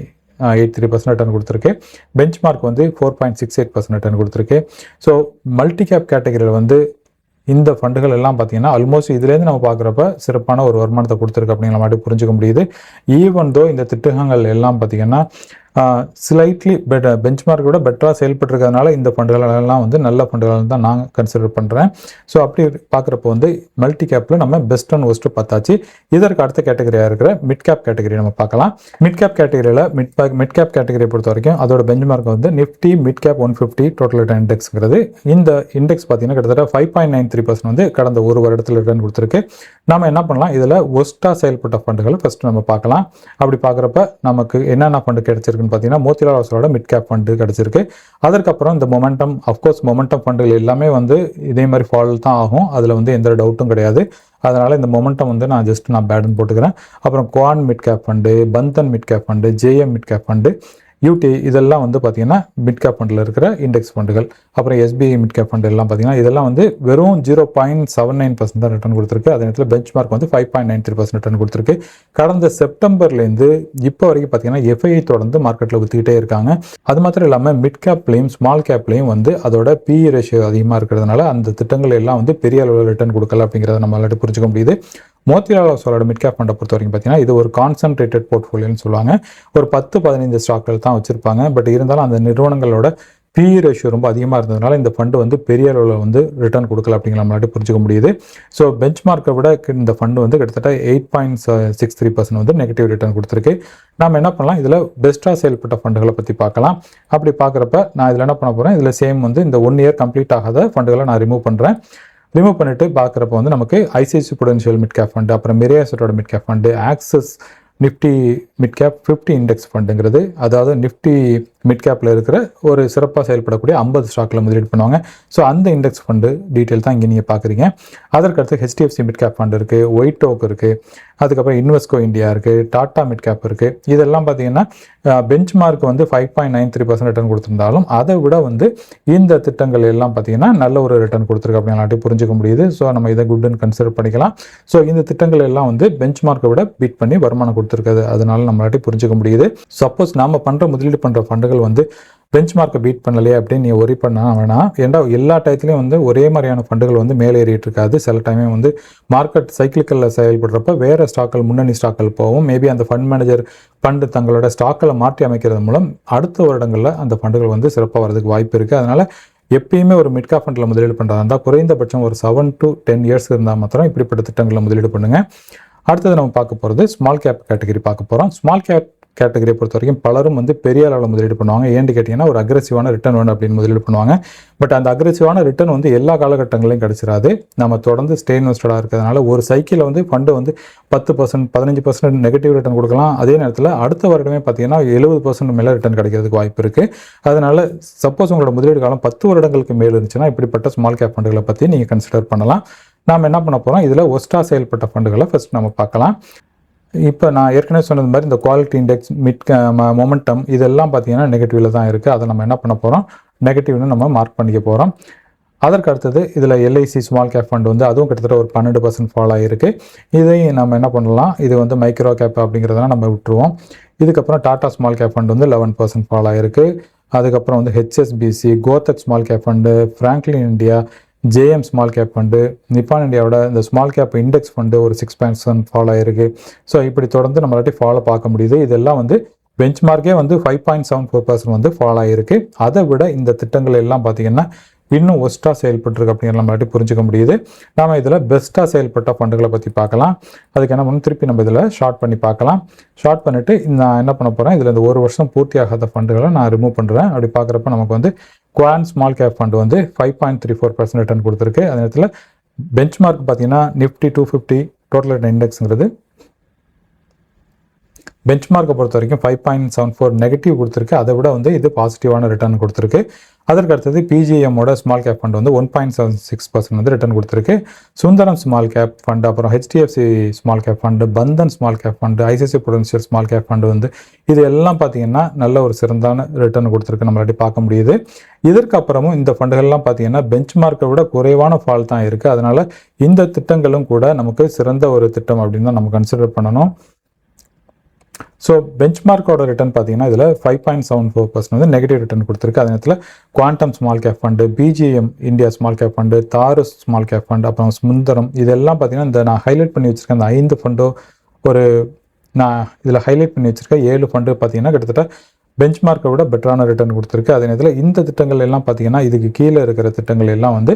eight three percent return கொடுத்துருக்கு. பெஞ்ச் மார்க் வந்து four point six eight percent return கொடுத்துருக்கு. ஸோ மல்டி கேப் கேட்டகரியில் வந்து இந்த ஃபண்டுகள் எல்லாம் பார்த்தீங்கன்னா ஆல்மோஸ்ட் இதுலேருந்து நம்ம பார்க்குறப்ப சிறப்பான ஒரு வருமானத்தை கொடுத்துருக்கு அப்படிங்கிற மாதிரி புரிஞ்சுக்க முடியுது. ஈவன் தோ இந்த திட்டங்கள் எல்லாம் பார்த்தீங்கன்னா ஸ்லைட்லி பெட் பெஞ்ச்மார்க் விட பெட்டராக செயல்பட்டுருக்கிறதுனால இந்த ஃபண்டுகளெல்லாம் வந்து நல்ல ஃபண்டுகள் தான் நான் கன்சிடர் பண்ணுறேன் ஸோ அப்படி பார்க்குறப்போ வந்து மல்டி கேப்பில் நம்ம பெஸ்ட் அண்ட் ஒஸ்ட்டு பார்த்தாச்சு. இதற்கு அடுத்த கேட்டகரியாக இருக்கிற மிட் கேப் கேட்டகரி நம்ம பார்க்கலாம். மிட் கேப் கேட்டகரியில் மிட் பேக் மிட் கேப் கேட்டகரியை பொறுத்த வரைக்கும் அதோட பெஞ்ச்மார்க் வந்து Nifty mid cap one fifty total return இண்டெக்ஸ்ங்கிறது இந்த இண்டெக்ஸ் பார்த்தீங்கன்னா கிட்டத்தட்ட five point nine three percent வந்து கடந்த ஒரு வருடத்தில் ரிட்டர்ன் கொடுத்துருக்கு. நம்ம என்ன பண்ணலாம்? இதில் ஒஸ்ட்டாக செயல்பட்ட ஃபண்டுகளை ஃபஸ்ட்டு நம்ம பார்க்கலாம். அப்படி பார்க்குறப்ப நமக்கு என்னென்ன ஃபண்டு கிடைச்சிருக்குன்னு பார்த்தீங்கன்னா மோத்திலால் அவசரோட மிட் கேப் ஃபண்டு கிடச்சிருக்கு. அதற்கப்புறம் இந்த மொமெண்டம் அஃப்கோர்ஸ் மொமெண்டம் ஃபண்டுகள் எல்லாமே வந்து இதே மாதிரி ஃபால் தான் ஆகும். அதில் வந்து எந்த டவுட்டும் கிடையாது. அதனால் இந்த மொமெண்டம் வந்து நான் ஜஸ்ட் நான் பேடன் போட்டுக்கிறேன். அப்புறம் Quant mid cap fund Bandhan mid cap fund JM mid cap fund UTI இதெல்லாம் வந்து பார்த்தீங்கன்னா மிட் கேப் ஃபண்டில் இருக்கிற இண்டெக்ஸ் ஃபண்டுகள் அப்புறம் எஸ்பிஐ மிட் கேப் ஃபண்ட் எல்லாம் பார்த்தீங்கன்னா இதெல்லாம் வந்து வெறும் zero point seven nine percent தான் ரிட்டர்ன் கொடுத்துருக்கு. அதே நேரத்தில் பெஞ்ச் மார்க் வந்து five point nine three percent return கொடுத்துருக்கு. கடந்த செப்டம்பர்லேருந்து இப்போ வரைக்கும் பார்த்தீங்கன்னா எஃப்ஐ தொடர்ந்து மார்க்கெட்டில் விற்றுக்கிட்டே இருக்காங்க. அது மாத்திரம் இல்லாமல் மிட்கேப்லேயும் ஸ்மால் கேப்லையும் வந்து அதோட பிஇ ரேஷியோ அதிகமாக இருக்கிறதுனால அந்த திட்டங்கள் எல்லாம் வந்து பெரிய அளவில் ரிட்டர்ன் கொடுக்கல அப்படிங்கிறத நம்ம புரிஞ்சுக்க முடியுது. மோத்திலால் ஒசரோட மிட் கேப் ஃபண்டை பொறுத்த வரைக்கும் பார்த்தீங்கன்னா இது ஒரு கான்சன்ட்ரேட்டட் போர்ட்ஃபோலியோன்னு சொல்லுவாங்க. ஒரு பத்து பதினைந்து ஸ்டாக்கள் தான் வச்சுருப்பாங்க. பட் இருந்தாலும் அந்த நிறுவனங்களோட பிஇ ரேஷியோ ரொம்ப அதிகமாக இருந்ததுனால இந்த ஃபண்டு வந்து பெரிய அளவில் வந்து ரிட்டர்ன் கொடுக்கல அப்படிங்கிற நம்மளாட்டி புரிஞ்சுக்க முடியுது. ஸோ பெஞ்ச் மார்க்கை விட இந்த ஃபண்டு வந்து கிட்டத்தட்ட eight point six three percent வந்து நெகட்டிவ் ரிட்டர்ன் கொடுத்துருக்கு. நம்ம என்ன பண்ணலாம்? இதில் பெஸ்ட்டாக செயல்பட்ட ஃபண்டுகளை பற்றி பார்க்கலாம். அப்படி பார்க்குறப்ப நான் இதில் என்ன பண்ண போகிறேன் இதில் சேம் வந்து இந்த ஒன் இயர் கம்ப்ளீட் ஆகாத ஃபண்டுகளை நான் ரிமூவ் பண்ணுறேன் ரிமூவ் பண்ணிட்டு பார்க்குறப்ப வந்து நமக்கு ICICI Prudential mid cap fund அப்புறம் மிரியாசட்டோட mid cap fund Axis Nifty mid cap fifty index ஃபண்டுங்கிறது அதாவது நிஃப்டி மிட் கேப்பில் இருக்கிற ஒரு சிறப்பாக செயல்படக்கூடிய ஐம்பது ஸ்டாக்கில் முதலீடு பண்ணுவாங்க. ஸோ அந்த இண்டெக்ஸ் ஃபண்டு டீட்டெயில் தான் இங்கே நீங்கள் பார்க்குறீங்க அதற்கடுத்து ஹெச்டிஎஃப்சி மிட் கேப் ஃபண்ட் இருக்குது ஒயிட் டோக் இருக்குது அதுக்கப்புறம் இன்வெஸ்கோ இந்தியா இருக்குது டாட்டா மிட் கேப் இருக்குது இதெல்லாம் பார்த்தீங்கன்னா பெஞ்ச் மார்க் வந்து five point nine three percent return கொடுத்துருந்தாலும் அதை விட வந்து இந்த திட்டங்கள் எல்லாம் பார்த்தீங்கன்னா நல்ல ஒரு ரிட்டர்ன் கொடுத்துருக்கு அப்படின்னு புரிஞ்சுக்க முடியுது. ஸோ நம்ம இதை குட்னு கன்சிடர் பண்ணிக்கலாம். ஸோ இந்த திட்டங்கள் எல்லாம் வந்து பெஞ்ச் மார்க்கை விட பீட் பண்ணி வருமானம் கொடுத்துருக்காது. அதனால நம்மளாட்டி புரிஞ்சுக்க முடியுது. சப்போஸ் நம்ம பண்ணுற முதலீடு பண்ணுற ஃபண்டு ஃபண்டுகள் வந்து பெஞ்ச் மார்க்கை பீட் பண்ணலையே அப்படின்னு நீ ஒரி பண்ண வேணாம். ஏன்டா எல்லா டயத்துலையும் வந்து ஒரே மாதிரியான ஃபண்டுகள் வந்து மேலே ஏறிட்டு இருக்காது. சில டைமே வந்து மார்க்கெட் சைக்கிளிக்கலில் செயல்படுறப்ப வேறு ஸ்டாக்கள் முன்னணி ஸ்டாக்கள் போகும். மேபி அந்த ஃபண்ட் மேனேஜர் ஃபண்டு தங்களோட ஸ்டாக்களை மாற்றி அமைக்கிறது மூலம் அடுத்த வருடங்களில் அந்த ஃபண்டுகள் வந்து சிறப்பாக வரதுக்கு வாய்ப்பு இருக்குது அதனால் எப்பயுமே ஒரு மிட்கா ஃபண்டில் முதலீடு பண்ணுறதா இருந்தால் குறைந்தபட்சம் ஒரு செவன் டு டென் இயர்ஸ் இருந்தால் மாத்திரம் இப்படிப்பட்ட திட்டங்களில் முதலீடு பண்ணுங்கள் அடுத்தது நம்ம பார்க்க போகிறது ஸ்மால் கேப் கேட்டகரி பார்க்க போகிறோம் ஸ்மால் கேப் கேட்டகரியை பொறுத்த வரைக்கும் பலரும் வந்து பெரிய அளவில் முதலீடு பண்ணுவாங்க. ஏன்னு கேட்டிங்கன்னா ஒரு அக்ரெசிவான ரிட்டர்ன் வேணும் அப்படின்னு முதலீடு பண்ணுவாங்க. பட் அந்த அக்ரெசிவான ரிட்டர்ன் வந்து எல்லா காலகட்டங்களையும் கிடைச்சிடாது நம்ம தொடர்ந்து ஸ்டே இன்வெஸ்டடாக இருக்கிறதுனால ஒரு சைக்கிளில் வந்து ஃபண்டு வந்து பத்து பர்சன்ட் பதினஞ்சு பர்சன்ட் நெகட்டிவ் ரிட்டர்ன் கொடுக்கலாம். அதே நேரத்தில் அடுத்த வருடமே பார்த்தீங்கன்னா எழுபது பர்சன்ட் மேலே ரிட்டர்ன் கிடைக்கிறதுக்கு வாய்ப்பு இருக்குது அதனால் சப்போஸ் உங்களோட முதலீடு காலம் பத்து வருடங்களுக்கு மேல் இருந்துச்சுன்னா இப்படிப்பட்ட ஸ்மால் கேப் ஃபண்டுகளை பற்றி நீங்கள் கன்சிடர் பண்ணலாம். நாம் என்ன பண்ண போகிறோம் இதில் ஒஸ்டா செயல்பட்ட ஃபண்டுகளை ஃபஸ்ட் நம்ம பார்க்கலாம். இப்போ நான் ஏற்கனவே சொன்னது மாதிரி இந்த குவாலிட்டி இண்டெக்ஸ் மிட் மொமெண்டம் இதெல்லாம் பார்த்தீங்கன்னா நெகட்டிவில் தான் இருக்குது அதை நம்ம என்ன பண்ண போகிறோம் நெகட்டிவ்னு நம்ம மார்க் பண்ணிக்க போகிறோம் அதற்கு அடுத்தது இதில் எல்ஐசி ஸ்மால் கேப் ஃபண்ட் வந்து அதுவும் கிட்டத்தட்ட ஒரு பன்னெண்டு பர்சன்ட் ஃபால் ஆகிருக்கு இதையும் நம்ம என்ன பண்ணலாம்? இது வந்து மைக்ரோ கேப் அப்படிங்கிறதெல்லாம் நம்ம விட்டுருவோம். இதுக்கப்புறம் டாடா ஸ்மால் கேப் ஃபண்ட் வந்து லெவன் பர்சன்ட் ஃபால் ஆகிருக்கு அதுக்கப்புறம் வந்து HSBC Kotak small cap fund Franklin India JM small cap fund Nippon இந்தியாவோட இந்த ஸ்மால் கேப் இண்டெக்ஸ் ஃபண்டு ஒரு சிக்ஸ் பாயிண்ட் ஃபாலோ ஆயிருக்கு. ஸோ இப்படி தொடர்ந்து நம்மளாட்டி ஃபாலோ பார்க்க முடியுது. இதெல்லாம் வந்து பெஞ்ச் மார்க்கே வந்து five point seven four percent வந்து ஃபாலோ ஆயிருக்கு. அதை விட இந்த திட்டங்கள் எல்லாம் பார்த்தீங்கன்னா இன்னும் ஒஸ்ட்டாக செயல்பட்டுருக்கு அப்படிங்கிற நம்மளாட்டி புரிஞ்சுக்க முடியுது. நாம் இதில் பெஸ்ட்டாக செயல்பட்ட ஃபண்டுகளை பற்றி பார்க்கலாம். அதுக்கு என்ன பண்ணணும்? திருப்பி நம்ம இதில் ஷார்ட் பண்ணி பார்க்கலாம். ஷார்ட் பண்ணிவிட்டு நான் என்ன பண்ண போகிறேன் இதில் இந்த ஒரு வருஷம் பூர்த்தியாகாத ஃபண்டுகளை நான் ரிமூவ் பண்ணுறேன் அப்படி பார்க்குறப்ப நமக்கு வந்து குவான் ஸ்மால் கேப் ஃபண்ட் வந்து five point three four percent return கொடுத்துருக்கு. அதே நேரத்தில் பெஞ்ச் மார்க் பார்த்தீங்கன்னா Nifty two fifty total return இண்டெக்ஸுங்கிறது பெஞ்ச் மார்க்கை பொறுத்த வரைக்கும் five point seven four negative கொடுத்துருக்கு. அதை விட வந்து இது பாசிட்டிவான ரிட்டர்ன் கொடுத்துருக்கு. அதற்கு அடுத்தது பிஜிஎம்மோட ஸ்மால் கேப் ஃபண்ட் வந்து one point seven six percent வந்து ரிட்டர்ன் கொடுத்துருக்கு. சுந்தரம் ஸ்மால் கேப் ஃபண்ட் அப்புறம் HDFC small cap fund Bandhan small cap fund ICICI Prudential small cap fund வந்து இது எல்லாம் பார்த்தீங்கன்னா நல்ல ஒரு சிறந்தான ரிட்டர்ன் கொடுத்துருக்கு நம்மளாட்டி பார்க்க முடியுது. இதற்கு அப்புறமும் இந்த ஃபண்டுகள்லாம் பார்த்தீங்கன்னா பெஞ்ச் மார்க்கை விட குறைவான ஃபால் தான் இருக்குது அதனால் இந்த திட்டங்களும் கூட நமக்கு சிறந்த ஒரு திட்டம் அப்படின்னு தான் நம்ம கன்சிடர் பண்ணணும். ஸோ பெஞ்ச் மார்க்கோட ரிட்டர்ன் பார்த்தீங்கன்னா இதில் five point seven four percent வந்து நெகட்டிவ் ரிட்டர்ன் கொடுத்துருக்கு. அதே நேரத்தில் Quantum small cap fund PGIM India small cap fund தாரு ஸ்மால் கேப் ஃபண்ட் அப்புறம் சுந்தரம் இதெல்லாம் பார்த்தீங்கன்னா இந்த நான் ஹைலைட் பண்ணி வச்சுருக்கேன் அந்த ஐந்து ஃபண்டோ ஒரு நான் இதில் ஹைலைட் பண்ணி வச்சுருக்கேன் ஏழு ஃபண்டு பார்த்தீங்கன்னா கிட்டத்தட்ட பெஞ்ச் மார்க்கை விட பெட்டரான ரிட்டர்ன் கொடுத்துருக்கு. அதே நேரத்தில் இந்த திட்டங்கள் எல்லாம் பார்த்தீங்கன்னா இதுக்கு கீழே இருக்கிற திட்டங்கள் எல்லாம் வந்து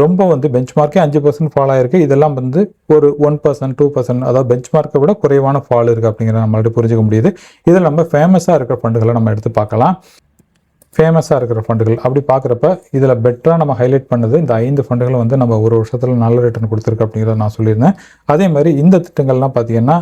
ரொம்ப வந்து பெஞ்ச் மார்க்கே அஞ்சு பர்சன்ட் ஃபால் ஆயிருக்கு. இதெல்லாம் வந்து ஒரு ஒன் பர்சன்ட் டூ பர்சன்ட் அதாவது பெஞ்ச் மார்க்கை விட குறைவான ஃபால் இருக்குது அப்படிங்கிறத நம்மளால புரிஞ்சுக்க முடியுது. இதில் நம்ம ஃபேமஸாக இருக்கிற ஃபண்டுகளை நம்ம எடுத்து பார்க்கலாம். ஃபேமஸாக இருக்கிற ஃபண்டுகள் அப்படி பார்க்குறப்ப இதில் பெட்டராக நம்ம ஹைலைட் பண்ணது இந்த ஐந்து ஃபண்டுகளும் வந்து நம்ம ஒரு வருஷத்தில் நல்ல ரிட்டர்ன் கொடுத்துருக்கு அப்படிங்கிறத நான் சொல்லியிருந்தேன். அதே மாதிரி இந்த திட்டங்கள்லாம் பார்த்தீங்கன்னா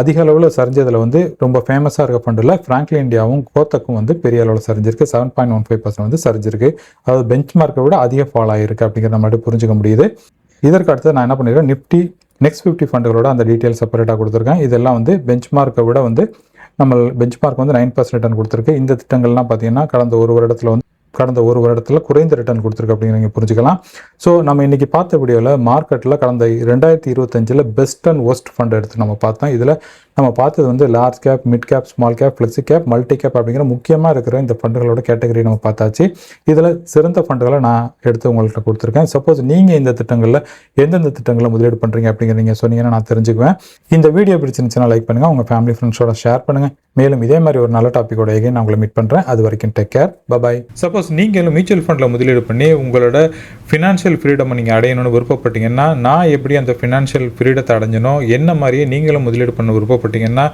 அதிக அளவில் சரிஞ்சதில் வந்து ரொம்ப ஃபேமஸாக இருக்க ஃபண்டில் ஃப்ராங்க்லி இந்தியாவும் கோத்தக்கும் வந்து பெரிய அளவில் சரிஞ்சிருக்கு. Seven point one five percent வந்து சரிஞ்சிருக்கு. அதாவது பெஞ்ச் மார்க்கை விட அதிக ஃபால் ஆகிருக்கு அப்படிங்கிறத நம்மளால புரிஞ்சுக்க முடியுது. இதற்கு அடுத்து நான் என்ன பண்ணிடுறேன் நிஃப்டி நெக்ஸ்ட் ஃபிஃப்டி ஃபண்டுகளோட அந்த டீட்டெயில் செப்பரேட்டாக கொடுத்துருக்கேன். இதெல்லாம் வந்து பெஞ்ச் மார்க்கை விட வந்து நம்ம பெஞ்ச் மார்க் வந்து நைன் பர்சன்ட் ரிட்டர்ன் கொடுத்துருக்கு. இந்த திட்டங்கள்லாம் பார்த்தீங்கன்னா கடந்த ஒரு வருடத்தில் வந்து கடந்த ஒரு வருடத்தில் குறைந்த ரிட்டர்ன் கொடுத்துருக்கு அப்படிங்கிற நீங்கள் புரிஞ்சுக்கலாம். ஸோ நம்ம இன்றைக்கி பார்த்த வீடியோவில் மார்க்கெட்டில் கடந்த ரெண்டாயிரத்தி இருபத்தஞ்சில் பெஸ்ட் அண்ட் ஒஸ்ட் ஃபண்ட் எடுத்து நம்ம பார்த்தோம். இதில் நம்ம பார்த்தது வந்து large cap mid cap small cap flexi cap multi cap அப்படிங்கிற முக்கியமாக இருக்கிற இந்த ஃபண்டுகளோட கேட்டகரி நம்ம பார்த்தாச்சு. இதில் சிறந்த ஃபண்டுகளை நான் எடுத்து உங்கள்கிட்ட கொடுத்துருக்கேன். சப்போஸ் நீங்கள் இந்த திட்டங்களில் எந்தெந்த திட்டங்களில் முதலீடு பண்ணுறீங்க அப்படிங்கிற நீங்கள் சொன்னீங்கன்னா நான் தெரிஞ்சுக்குவேன். இந்த வீடியோ பிடிச்சிருந்துச்சுன்னா லைக் பண்ணுங்கள் உங்கள் ஃபேமிலி ஃப்ரெண்ட்ஸோட ஷேர் பண்ணுங்கள் மேலும் இதே மாதிரி ஒரு நல்ல டாப்பிக்கோட எகைன் நான் உங்களை மீட் பண்ணுறேன் அது வரைக்கும் take care bye bye suppose நீங்களும் மியூச்சுவல் ஃபண்டில் முதலீடு பண்ணி உங்களோட ஃபினான்ஷியல் ஃப்ரீடம் நீங்கள் அடையணும்னு விருப்பப்பட்டீங்கன்னா நான் எப்படி அந்த ஃபினான்ஷியல் ஃப்ரீடத்தை அடைஞ்சனோ என்ன மாதிரியே நீங்களும் முதலீடு பண்ண விருப்பப்பட்டீங்கன்னா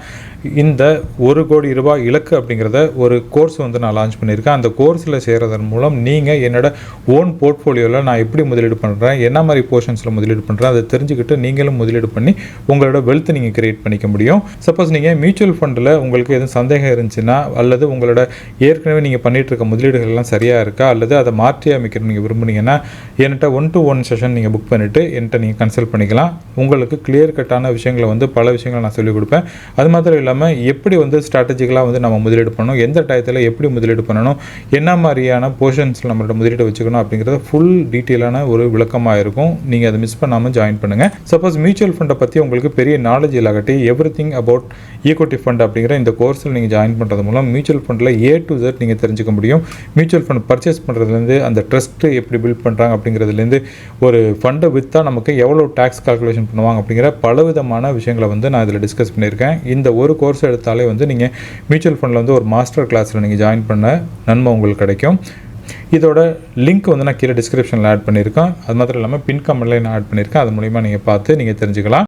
இந்த ஒரு கோடி ரூபாய் இலக்கு அப்படிங்கிறத ஒரு கோர்ஸ் வந்து நான் லான்ச் பண்ணியிருக்கேன். அந்த கோர்ஸில் சேர்றதன் மூலம் நீங்கள் என்னோட ஓன் போர்ட்ஃபோலியோவில் நான் எப்படி முதலீடு பண்ணுறேன் என்ன மாதிரி போர்ஷன்ஸில் முதலீடு பண்ணுறேன் அதை தெரிஞ்சுக்கிட்டு நீங்களும் முதலீடு பண்ணி உங்களோட வெல்த் நீங்கள் கிரியேட் பண்ணிக்க முடியும். சப்போஸ் நீங்கள் மியூச்சுவல் ஃபண்டில் உங்களுக்கு எதுவும் சந்தேகம் இருந்துச்சுன்னா அல்லது உங்களோட ஏற்கனவே நீங்கள் பண்ணிகிட்டு இருக்க முதலீடுகள்லாம் சரியாக இருக்கா அல்லது அதை மாற்றி அமைக்கணும் நீங்கள் விரும்புனீங்கன்னா என்கிட்ட ஒன் டு ஒன் செஷன் நீங்கள் புக் பண்ணிவிட்டு என்கிட்ட நீங்கள் கன்சல்ட் பண்ணிக்கலாம். உங்களுக்கு கிளியர் கட்டான விஷயங்களை வந்து பல விஷயங்களை நான் சொல்லிக் கொடுப்பேன். அது மாத்திரம் இல்லாமல் எப்படி வந்து ஸ்ட்ராட்டஜிக்கலாக வந்து நம்ம முதலீடு பண்ணணும்? எந்த டயத்தில் எப்படி முதலீடு பண்ணணும்? என்ன மாதிரியான போர்ஷன்ஸில் நம்மளோட முதலீடு வச்சுக்கணும் அப்படிங்கிறத ஃபுல் டீட்டெயிலான ஒரு விளக்கமாக இருக்கும். நீங்கள் அதை மிஸ் பண்ணாமல் ஜாயின் பண்ணுங்கள் சப்போஸ் மியூச்சுவல் ஃபண்டை பற்றி உங்களுக்கு பெரிய நாலேஜ் இல்லாகட்டி everything about equity fund அப்படிங்கிற இந்த கோர்ஸில் நீங்கள் ஜாயின் பண்ணுறது மூலம் மியூச்சுவல் ஃபண்டில் ஏ டு ஜெட் நீங்கள் தெரிஞ்சுக்க முடியும். மியூச்சுவல் ஃபண்ட் பர்ச்சேஸ் பண்ணுறதுலேருந்து அந்த ட்ரஸ்ட்டு எப்படி பில்ட் பண்ணுறாங்க அப்படிங்கிறதுலேருந்து ஒரு ஃபண்டை விற்றா நமக்கு எவ்வளோ டேக்ஸ் கால்குலேஷன் பண்ணுவாங்க அப்படிங்கிற பலவிதமான விஷயங்களை வந்து நான் இதில் டிஸ்கஸ் சொல்லியிருக்கேன். இந்த ஒரு கோர்ஸ் எடுத்தாலே வந்து நீங்கள் மியூச்சுவல் ஃபண்டில் வந்து ஒரு மாஸ்டர் கிளாஸில் நீங்கள் ஜாயின் பண்ண நன்மை உங்களுக்கு கிடைக்கும். இதோட லிங்க் வந்து நான் கீழே டிஸ்கிரிப்ஷனில் ஆட் பண்ணியிருக்கேன். அது மாத்திரம் இல்லாமல் பின் கமெண்ட்லேயே நான் ஆட் பண்ணியிருக்கேன். அது மூலிமா நீங்கள் பார்த்து நீங்கள் தெரிஞ்சுக்கலாம்.